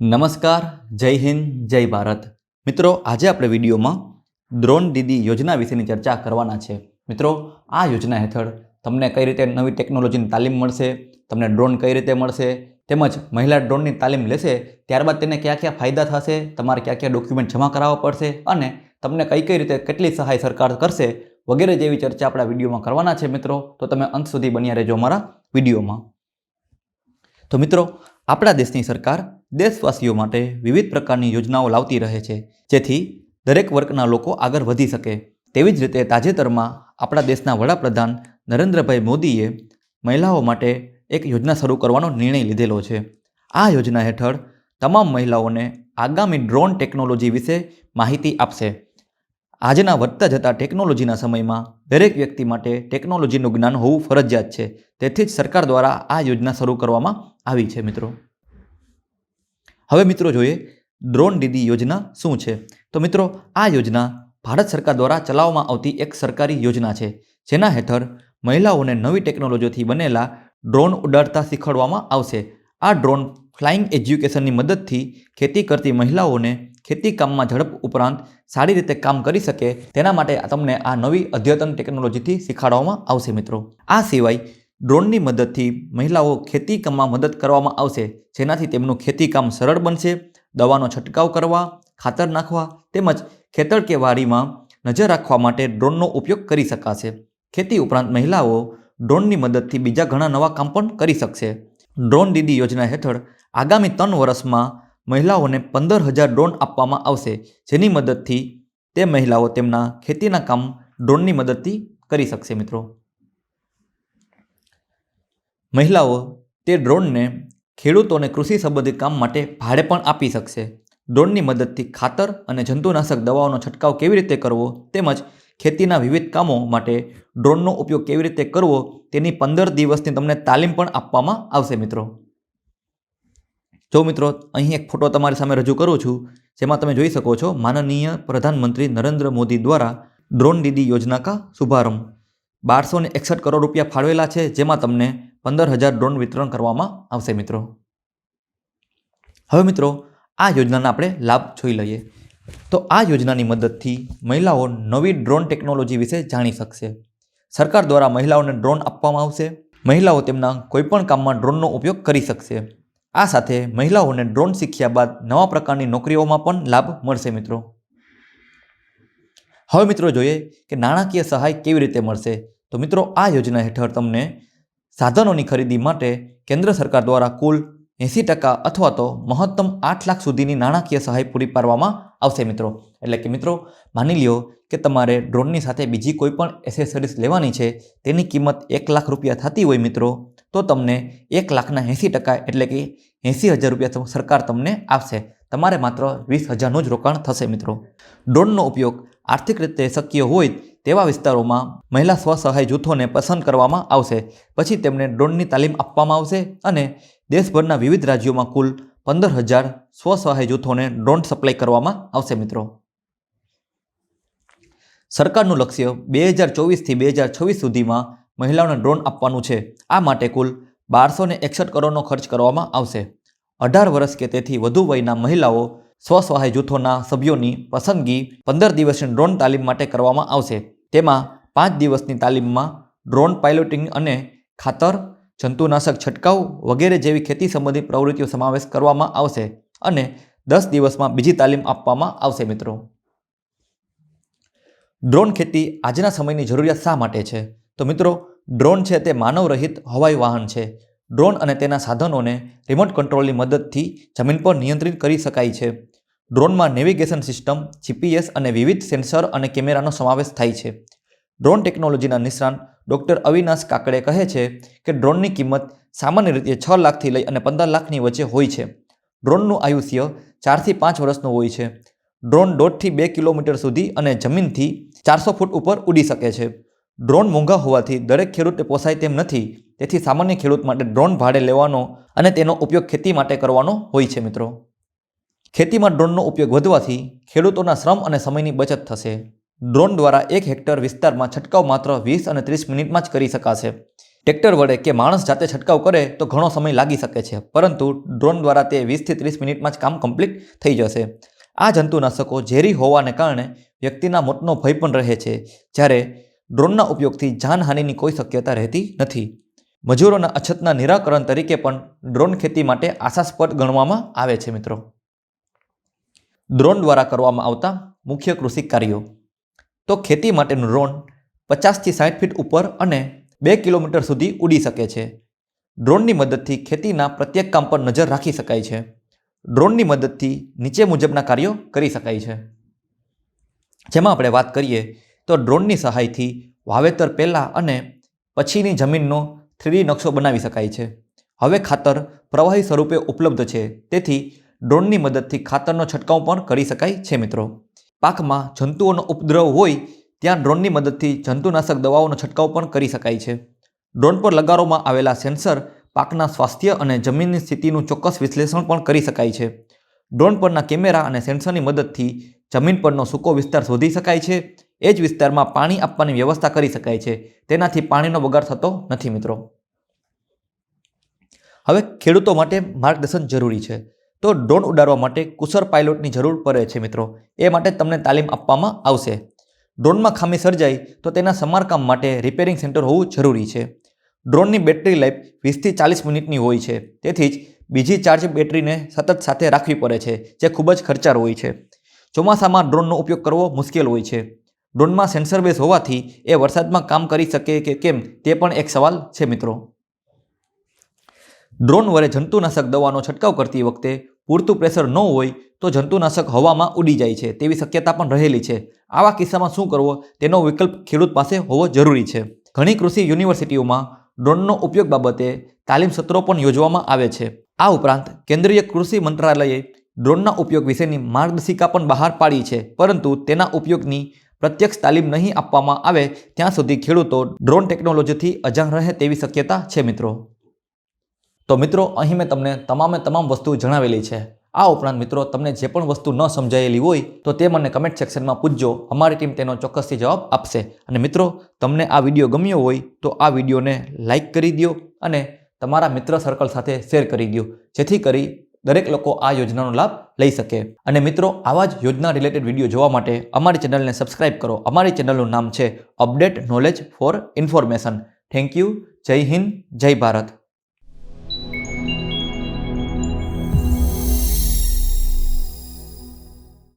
નમસ્કાર, જય હિન્દ, જય ભારત. મિત્રો, આજે આપણે વિડીયોમાં દ્રોણ દીદી યોજના વિશેની ચર્ચા કરવાના છે. મિત્રો, આ યોજના હેઠળ તમને કઈ રીતે નવી ટેકનોલોજીની તાલીમ મળશે, તમને ડ્રોન કઈ રીતે મળશે, તેમજ મહિલા ડ્રોનની તાલીમ લેશે, ત્યારબાદ તેને કયા કયા ફાયદા થશે, તમારે કયા કયા ડોક્યુમેન્ટ જમા કરાવવા પડશે, અને તમને કઈ કઈ રીતે કેટલી સહાય સરકાર કરશે, વગેરે જેવી ચર્ચા આપણા વિડીયોમાં કરવાના છે, મિત્રો. તો તમે અંત સુધી બન્યા રહેજો અમારા વિડીયોમાં. તો મિત્રો, આપણા દેશની સરકાર દેશવાસીઓ માટે વિવિધ પ્રકારની યોજનાઓ લાવતી રહે છે, જેથી દરેક વર્ગના લોકો આગળ વધી શકે. તેવી જ રીતે તાજેતરમાં આપણા દેશના વડાપ્રધાન નરેન્દ્રભાઈ મોદીએ મહિલાઓ માટે એક યોજના શરૂ કરવાનો નિર્ણય લીધેલો છે. આ યોજના હેઠળ તમામ મહિલાઓને આગામી ડ્રોન ટેકનોલોજી વિશે માહિતી આપશે. આજના વધતા જતા ટેકનોલોજીના સમયમાં દરેક વ્યક્તિ માટે ટેકનોલોજીનું જ્ઞાન હોવું ફરજિયાત છે. તેથી જ સરકાર દ્વારા આ યોજના શરૂ કરવામાં આવી છે, મિત્રો. હવે મિત્રો જોઈએ ડ્રોન દીદી યોજના શું છે? તો મિત્રો, આ યોજના ભારત સરકાર દ્વારા ચલાવવામાં આવતી એક સરકારી યોજના છે, જેના હેઠળ મહિલાઓને નવી ટેકનોલોજીથી બનેલા ડ્રોન ઉડાડતા શીખવાડવામાં આવશે. આ ડ્રોન ફ્લાઇંગ એજ્યુકેશનની મદદથી ખેતી કરતી મહિલાઓને ખેતી કામમાં ઝડપ ઉપરાંત સારી રીતે કામ કરી શકે, તેના માટે તમને આ નવી અદ્યતન ટેકનોલોજીથી શીખવાડવામાં આવશે મિત્રો. આ સિવાય ડ્રોનની મદદથી મહિલાઓ ખેતી કામમાં મદદ કરવામાં આવશે. જેનાથી તેમનું ખેતી કામ સરળ બનશે. દવાનો છંટકાવ કરવા, ખાતર નાખવા તેમજ ખેતર કે વાડીમાં નજર રાખવા માટે ડ્રોનનો ઉપયોગ કરી શકાશે. ખેતી ઉપરાંત મહિલાઓ ડ્રોનની મદદથી બીજા ઘણા નવા કામ પણ કરી શકશે. ડ્રોન દીદી યોજના હેઠળ આગામી ત્રણ વર્ષમાં મહિલાઓને પંદર હજાર ડ્રોન આપવામાં આવશે. જેની મદદથી તે મહિલાઓ તેમના ખેતીના કામ ડ્રોનની મદદથી કરી શકશે મિત્રો. મહિલાઓ તે ડ્રોનને ખેડૂતોને કૃષિ સંબંધિત કામ માટે ભાડે પણ આપી શકશે. ડ્રોનની મદદથી ખાતર અને જંતુનાશક દવાઓનો છંટકાવ કેવી રીતે કરવો તેમજ ખેતીના વિવિધ કામો માટે ડ્રોનનો ઉપયોગ કેવી રીતે કરવો તેની પંદર દિવસની તમને તાલીમ પણ આપવામાં આવશે મિત્રો. જો મિત્રો, અહીં એક ફોટો તમારી સામે રજૂ કરું છું, જેમાં તમે જોઈ શકો છો માનનીય પ્રધાનમંત્રી નરેન્દ્ર મોદી દ્વારા ડ્રોન દીદી યોજના કા શુભારંભ. બારસો એકસઠ કરોડ રૂપિયા ફાળવેલા છે, જેમાં તમને પંદર હજાર ડ્રોન વિતરણ કરવામાં આવશે મિત્રો. હવે મિત્રો, આ યોજનાના આપણે લાભ જોઈ લઈએ. તો આ યોજનાની મદદથી મહિલાઓ નવી ડ્રોન ટેકનોલોજી વિશે જાણી શકશે. સરકાર દ્વારા મહિલાઓને ડ્રોન આપવામાં આવશે. મહિલાઓ તેમના કોઈપણ કામમાં ડ્રોનનો ઉપયોગ કરી શકશે. આ સાથે મહિલાઓને ડ્રોન શીખ્યા બાદ નવા પ્રકારની નોકરીઓમાં પણ લાભ મળશે મિત્રો. હવે મિત્રો જોઈએ કે નાણાકીય સહાય કેવી રીતે મળશે. તો મિત્રો, આ યોજના હેઠળ તમને સાધનોની ખરીદી માટે કેન્દ્ર સરકાર દ્વારા કુલ એંસી ટકા અથવા તો મહત્તમ આઠ લાખ સુધીની નાણાકીય સહાય પૂરી પાડવામાં આવશે મિત્રો. એટલે કે મિત્રો, માની લ્યો કે તમારે ડ્રોનની સાથે બીજી કોઈ પણ એસેસરીઝ લેવાની છે, તેની કિંમત એક લાખ રૂપિયા થતી હોય મિત્રો, તો તમને એક લાખના એંસી ટકા એટલે કે એંસી હજાર રૂપિયા સરકાર તમને આપશે. તમારે માત્ર વીસ હજારનું જ રોકાણ થશે મિત્રો. ડ્રોનનો ઉપયોગ આર્થિક રીતે શક્ય હોય તેવા વિસ્તારોમાં મહિલા સ્વસહાય જૂથોને પસંદ કરવામાં આવશે. પછી તેમને ડ્રોનની તાલીમ આપવામાં આવશે અને દેશભરના વિવિધ રાજ્યોમાં કુલ પંદર હજાર સ્વસહાય જૂથોને ડ્રોન સપ્લાય કરવામાં આવશે મિત્રો. સરકારનું લક્ષ્ય બે હજાર ચોવીસથી બે હજાર છવ્વીસ સુધીમાં મહિલાઓને ડ્રોન આપવાનું છે. આ માટે કુલ બારસો એકસઠ કરોડનો ખર્ચ કરવામાં આવશે. અઢાર વર્ષ કે તેથી વધુ વયના મહિલાઓ સ્વસહાય જૂથોના સભ્યોની પસંદગી પંદર દિવસની ડ્રોન તાલીમ માટે કરવામાં આવશે. તેમાં પાંચ દિવસની તાલીમમાં ડ્રોન પાયલોટિંગ અને ખાતર, જંતુનાશક છંટકાવ વગેરે જેવી ખેતી સંબંધિત પ્રવૃત્તિઓ સમાવેશ કરવામાં આવશે અને દસ દિવસમાં બીજી તાલીમ આપવામાં આવશે મિત્રો. ડ્રોન ખેતી આજના સમયની જરૂરિયાત શા માટે છે? તો મિત્રો, ડ્રોન છે તે માનવરહિત હવાઈ વાહન છે. ડ્રોન અને તેના સાધનોને રિમોટ કંટ્રોલની મદદથી જમીન પર નિયંત્રિત કરી શકાય છે. ડ્રોનમાં નેવિગેશન સિસ્ટમ, જીપીએસ અને વિવિધ સેન્સર અને કેમેરાનો સમાવેશ થાય છે. ડ્રોન ટેકનોલોજીના નિષ્ણાંત ડૉક્ટર અવિનાશ કાકડે કહે છે કે ડ્રોનની કિંમત સામાન્ય રીતે છ લાખથી લઈ અને પંદર લાખની વચ્ચે હોય છે. ડ્રોનનું આયુષ્ય ચારથી પાંચ વર્ષનું હોય છે. ડ્રોન દોઢથી બે કિલોમીટર સુધી અને જમીનથી ચારસો ફૂટ ઉપર ઉડી શકે છે. ડ્રોન મોંઘા હોવાથી દરેક ખેડૂતને પોસાય તેમ નથી, તેથી સામાન્ય ખેડૂત માટે ડ્રોન ભાડે લેવાનો અને તેનો ઉપયોગ ખેતી માટે કરવાનો હોય છે, મિત્રો. ખેતીમાં ડ્રોનનો ઉપયોગ વધવાથી ખેડૂતોના શ્રમ અને સમયની બચત થશે. ડ્રોન દ્વારા એક હેક્ટર વિસ્તારમાં છંટકાવ માત્ર વીસ અને ત્રીસ મિનિટમાં જ કરી શકાશે. ટ્રેક્ટર વડે કે માણસ જાતે છંટકાવ કરે તો ઘણો સમય લાગી શકે છે, પરંતુ ડ્રોન દ્વારા તે વીસથી ત્રીસ મિનિટમાં જ કામ કમ્પ્લીટ થઈ જશે. આ જંતુનાશકો ઝેરી હોવાને કારણે વ્યક્તિના મોતનો ભય પણ રહે છે, જ્યારે ડ્રોનના ઉપયોગથી જાનહાનિની કોઈ શક્યતા રહેતી નથી. મજૂરોના અછતના નિરાકરણ તરીકે પણ ડ્રોન ખેતી માટે આશાસ્પદ ગણવામાં આવે છે મિત્રો. ડ્રોન દ્વારા કરવામાં આવતા મુખ્ય કૃષિ કાર્યો. તો ખેતી માટેનું ડ્રોન પચાસથી સાઠ ફીટ ઉપર અને બે કિલોમીટર સુધી ઉડી શકે છે. ડ્રોનની મદદથી ખેતીના પ્રત્યેક કામ પર નજર રાખી શકાય છે. ડ્રોનની મદદથી નીચે મુજબના કાર્યો કરી શકાય છે. જેમાં આપણે વાત કરીએ તો ડ્રોનની સહાયથી વાવેતર પહેલાં અને પછીની જમીનનો થ્રીડી નકશો બનાવી શકાય છે. હવે ખાતર પ્રવાહી સ્વરૂપે ઉપલબ્ધ છે. તેથી ડ્રોનની મદદથી ખાતરનો છંટકાવ પણ કરી શકાય છે, મિત્રો. પાકમાં જંતુઓનો ઉપદ્રવ હોય ત્યાં ડ્રોનની મદદથી જંતુનાશક દવાઓનો છંટકાવ પણ કરી શકાય છે. ડ્રોન પર લગાડવામાં આવેલા સેન્સર પાકના સ્વાસ્થ્ય અને જમીનની સ્થિતિનું ચોક્કસ વિશ્લેષણ પણ કરી શકાય છે. ડ્રોન પરના કેમેરા અને સેન્સરની મદદથી જમીન પરનો સૂકો વિસ્તાર શોધી શકાય છે. એ જ વિસ્તારમાં પાણી આપવાની વ્યવસ્થા કરી શકાય છે. તેનાથી પાણીનો બગાડ થતો નથી, મિત્રો. હવે ખેડૂતો માટે માર્ગદર્શન જરૂરી છે. તો ડ્રોન ઉડાડવા માટે કુશળ પાયલોટની જરૂર પડે છે મિત્રો. એ માટે તમને તાલીમ આપવામાં આવશે. ડ્રોનમાં ખામી સર્જાય તો તેના સમારકામ માટે રિપેરિંગ સેન્ટર હોવું જરૂરી છે. ડ્રોનની બેટરી લાઈફ વીસથી ચાલીસ મિનિટની હોય છે. તેથી જ બીજી ચાર્જ બેટરીને સતત સાથે રાખવી પડે છે, જે ખૂબ જ ખર્ચાળ હોય છે. ચોમાસામાં ડ્રોનનો ઉપયોગ કરવો મુશ્કેલ હોય છે. ડ્રોનમાં સેન્સર બેઝ હોવાથી એ વરસાદમાં કામ કરી શકે કે કેમ તે પણ એક સવાલ છે મિત્રો. ડ્રોન વડે જંતુનાશક દવાનો છંટકાવ કરતી વખતે પૂરતું પ્રેશર ન હોય તો જંતુનાશક હવામાં ઉડી જાય છે તેવી શક્યતા પણ રહેલી છે. આવા કિસ્સામાં શું કરવો? તેનો વિકલ્પ ખેડૂત પાસે હોવો જરૂરી છે. ઘણી કૃષિ યુનિવર્સિટીઓમાં ડ્રોનનો ઉપયોગ બાબતે તાલીમ સત્રો પણ યોજવામાં આવે છે. આ ઉપરાંત કેન્દ્રીય કૃષિ મંત્રાલયે ડ્રોનના ઉપયોગ વિશેની માર્ગદર્શિકા પણ બહાર પાડી છે, પરંતુ તેના ઉપયોગની પ્રત્યક્ષ તાલીમ નહીં આપવામાં આવે ત્યાં સુધી ખેડૂતો ડ્રોન ટેકનોલોજીથી અજાણ રહે તેવી શક્યતા છે મિત્રો. તો મિત્રો, અહીં મેં તમને તમામે તમામ વસ્તુ જણાવેલી છે. આ ઉપરાંત મિત્રો, તમને જે પણ વસ્તુ ન સમજાયેલી હોય, તો તે મને કમેન્ટ સેક્શનમાં પૂછજો. અમારી ટીમ તેનો ચોક્કસથી જવાબ આપશે. અને મિત્રો, તમને આ વીડિયો ગમ્યો હોય, તો આ વિડીયોને લાઇક કરી દો અને તમારા મિત્ર સર્કલ સાથે શેર કરી દો જેથી કરી દરેક લોકો આ યોજનાનો લાભ લઈ શકે. અને મિત્રો, આવા જ યોજના રિલેટેડ વીડિયો જોવા માટે અમારી ચેનલને સબસ્ક્રાઇબ કરો. અમારી ચેનલનું નામ છે update knowledge for information thank you જય હિન્દ, જય ભારત.